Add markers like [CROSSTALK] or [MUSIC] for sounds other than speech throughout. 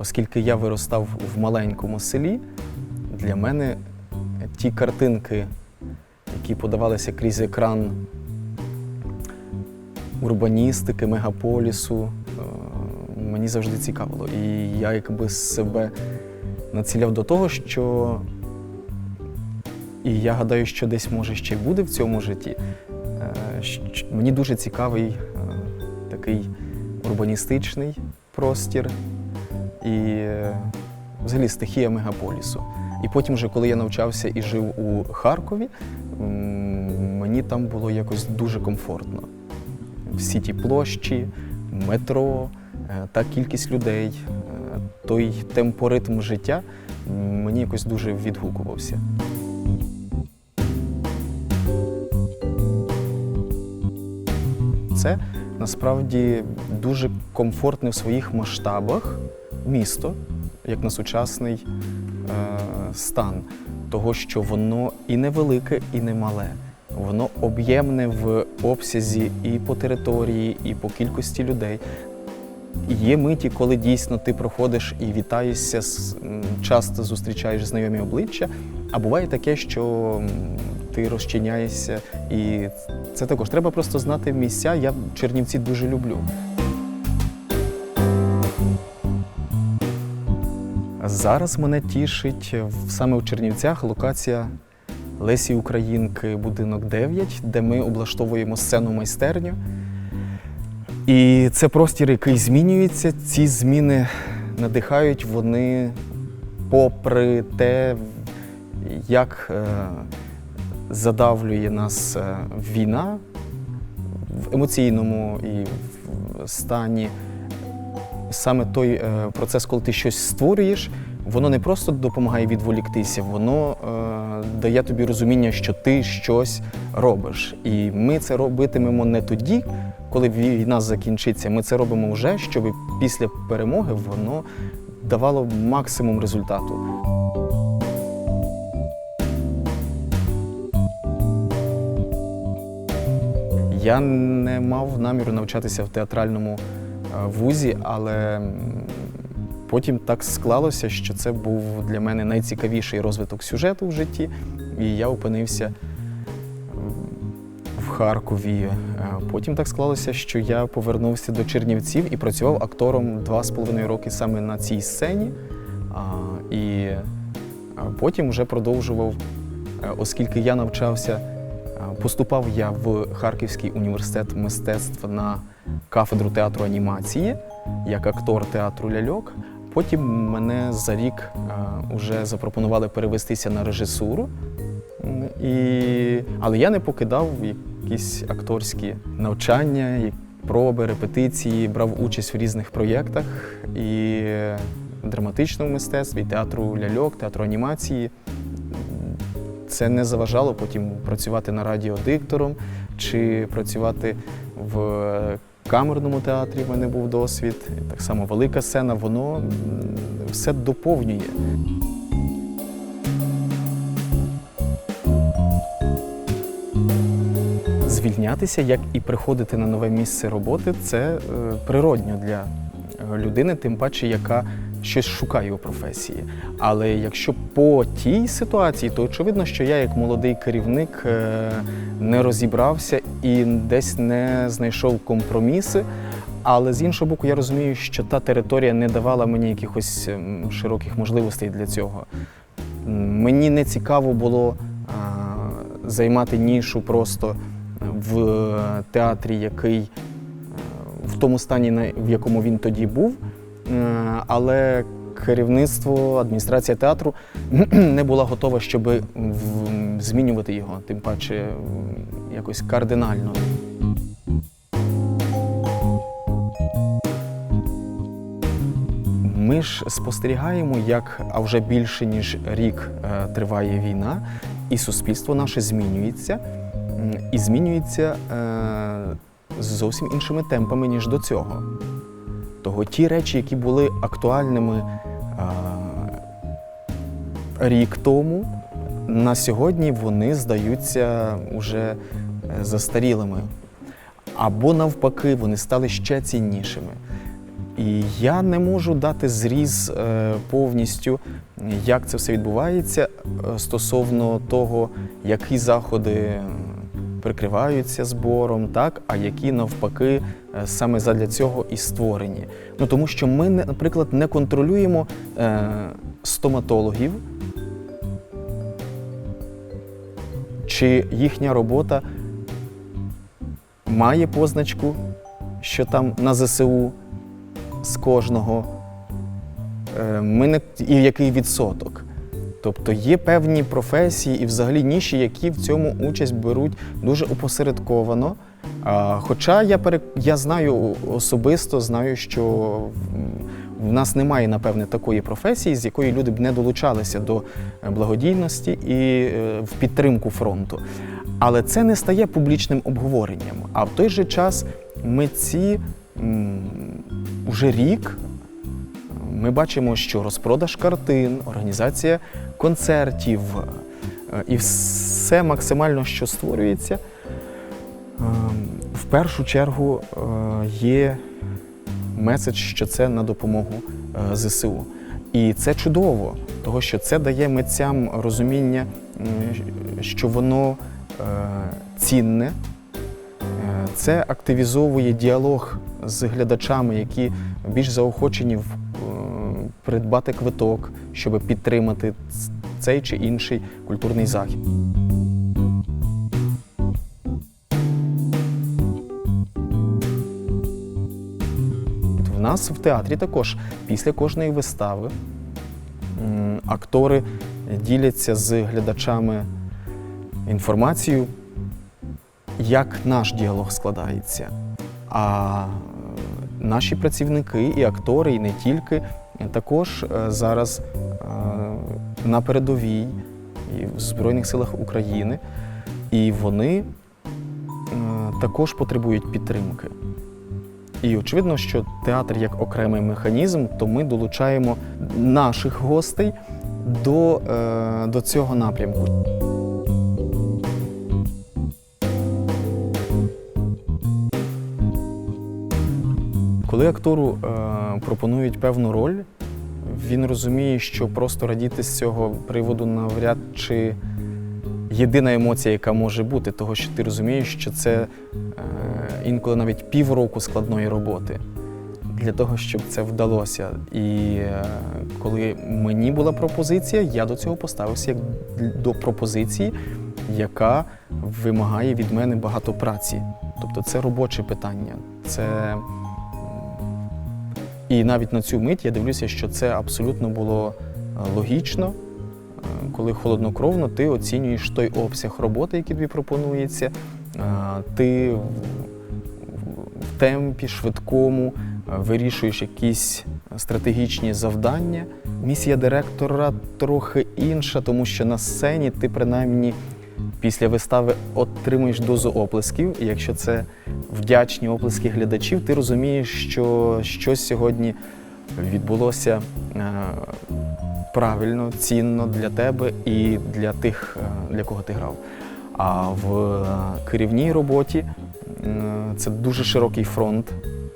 Оскільки я виростав в маленькому селі, для мене ті картинки, які подавалися крізь екран урбаністики, мегаполісу, е, мені завжди цікавило. І я якби себе націляв до того, що і я гадаю, що десь може ще й буде в цьому житті. Е, Мені дуже цікавий е, такий урбаністичний простір і взагалі стихія мегаполісу. І потім, вже, коли я навчався і жив у Харкові, мені там було якось дуже комфортно. Всі ті площі, метро, е, та кількість людей, е, той темпоритм життя мені якось дуже відгукувався. Це насправді дуже комфортне в своїх масштабах місто, як на сучасний е, стан, того, що воно і невелике, і не мале. Воно об'ємне в обсязі і по території, і по кількості людей. Є миті, коли дійсно ти проходиш і вітаєшся, часто зустрічаєш знайомі обличчя, а буває таке, що ти розчиняєшся, і це також треба просто знати місця. Я Чернівці дуже люблю. Зараз мене тішить саме в Чернівцях локація Лесі Українки, будинок 9, де ми облаштовуємо сцену майстерню. І це простір, який змінюється. Ці зміни надихають вони попри те, як е, задавлює нас е, війна в емоційному і в стані. Саме той е, процес, коли ти щось створюєш, воно не просто допомагає відволіктися, воно е, дає тобі розуміння, що ти щось робиш. І ми це робитимемо не тоді, коли війна закінчиться. Ми це робимо вже, щоб після перемоги воно давало максимум результату. Я не мав наміру навчатися в театральному вузі, але потім так склалося, що це був для мене найцікавіший розвиток сюжету в житті, і я опинився в Харкові. Е, Потім так склалося, що я повернувся до Чернівців і працював актором два з половиною роки саме на цій сцені. І потім вже продовжував, е, оскільки я навчався. Поступав я в Харківський університет мистецтв на кафедру театру анімації як актор театру ляльок. Потім мене за рік вже запропонували перевестися на режисуру. І... Але я не покидав якісь акторські навчання, проби, репетиції, брав участь в різних проєктах і драматичному мистецтві, і театру ляльок, театру анімації це не заважало потім працювати на радіо диктором чи працювати в камерному театрі. В мене був досвід. Так само велика сцена, воно все доповнює. Звільнятися, як і приходити на нове місце роботи, це е, природньо для е, людини, тим паче, яка щось шукає у професії. Але якщо по тій ситуації, то очевидно, що я, як молодий керівник, е, не розібрався і десь не знайшов компроміси. Але з іншого боку, я розумію, що та територія не давала мені якихось ем, широких можливостей для цього. Мені не цікаво було а, займати нішу просто в театрі, який е, в тому стані, в якому він тоді був. Е, Але керівництво, адміністрація театру [CLEARS THROAT] не була готова, щоб змінювати його, тим паче якось кардинально. Ми ж спостерігаємо, як а вже більше ніж рік е, триває війна, і суспільство наше змінюється, і змінюється е, зовсім іншими темпами, ніж до цього. Того ті речі, які були актуальними е, рік тому, на сьогодні вони здаються уже е, застарілими. Або навпаки, вони стали ще ціннішими. І я не можу дати зріз е, повністю, як це все відбувається стосовно того, які заходи прикриваються збором, так, а які навпаки е, саме задля цього і створені. Ну тому що ми, наприклад, не контролюємо е, стоматологів, чи їхня робота має позначку, що там на ЗСУ з кожного, е, ми не, і який відсоток. Тобто є певні професії і взагалі ніші, які в цьому участь беруть дуже опосередковано. Хоча я, пере, я знаю особисто, знаю, що в- нас немає, напевне, такої професії, з якої люди б не долучалися до е, благодійності і е, в підтримку фронту. Але це не стає публічним обговоренням. А в той же час митці м, уже рік ми бачимо, що розпродаж картин, організація концертів е, і все максимально, що створюється, е, в першу чергу е, є меседж, що це на допомогу е, ЗСУ. І це чудово, тому що це дає митцям розуміння, що воно цінне, це активізовує діалог з глядачами, які більш заохочені в- придбати квиток, щоб підтримати цей чи інший культурний захід. В нас в театрі також після кожної вистави актори діляться з глядачами інформацією, як наш діалог складається. А е, наші працівники і актори, і не тільки, також е, зараз е, на передовій і в Збройних силах України, і вони е, також потребують підтримки. І очевидно, що театр як окремий механізм, то ми долучаємо наших гостей до, е, до цього напрямку. Коли актору е, пропонують певну роль, він розуміє, що просто радіти з цього приводу навряд чи єдина емоція, яка може бути, того що ти розумієш, що це е, інколи навіть півроку складної роботи для того, щоб це вдалося. І е, коли мені була пропозиція, я до цього поставився як до пропозиції, яка вимагає від мене багато праці. Тобто це робоче питання. Це і навіть на цю мить я дивлюся, що це абсолютно було е, логічно. Е, Коли холоднокровно ти оцінюєш той обсяг роботи, який тобі пропонується, е, ти в- темпі швидкому вирішуєш якісь стратегічні завдання. Місія директора трохи інша, тому що на сцені ти принаймні після вистави отримуєш дозу оплесків. І якщо це вдячні оплески глядачів, ти розумієш, що щось сьогодні відбулося е, правильно, цінно для тебе і для тих, е, для кого ти грав. А в е, керівній роботі це дуже широкий фронт.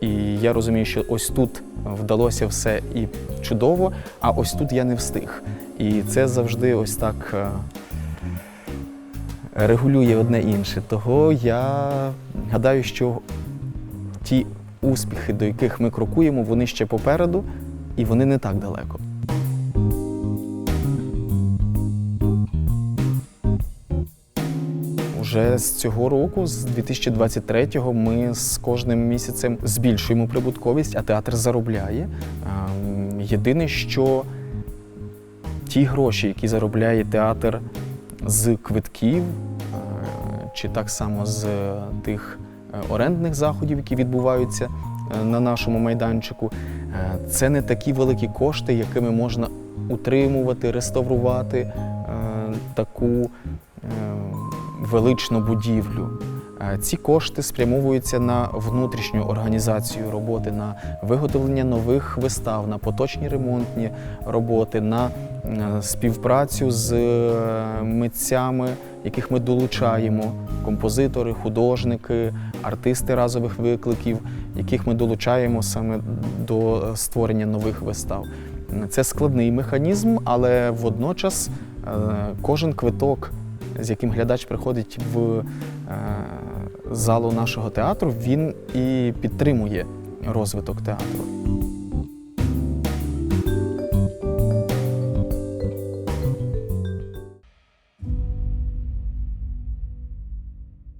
І я розумію, що ось тут вдалося все і чудово, а ось тут я не встиг. І це завжди ось так регулює одне інше. Того я гадаю, що ті успіхи, до яких ми крокуємо, вони ще попереду, і вони не так далеко. Уже з цього року, з 2023-го, ми з кожним місяцем збільшуємо прибутковість, а театр заробляє. Ем, Єдине, що ті гроші, які заробляє театр з квитків, е, чи так само з тих е, орендних заходів, які відбуваються е, на нашому майданчику, це не такі великі кошти, якими можна утримувати, реставрувати таку величну будівлю. Ці кошти спрямовуються на внутрішню організацію роботи, на виготовлення нових вистав, на поточні ремонтні роботи, на е, співпрацю з е, митцями, яких ми долучаємо, композитори, художники, артисти разових викликів, яких ми долучаємо саме до створення нових вистав. Це складний механізм, але водночас е, кожен квиток, з яким глядач приходить в залу нашого театру, він і підтримує розвиток театру.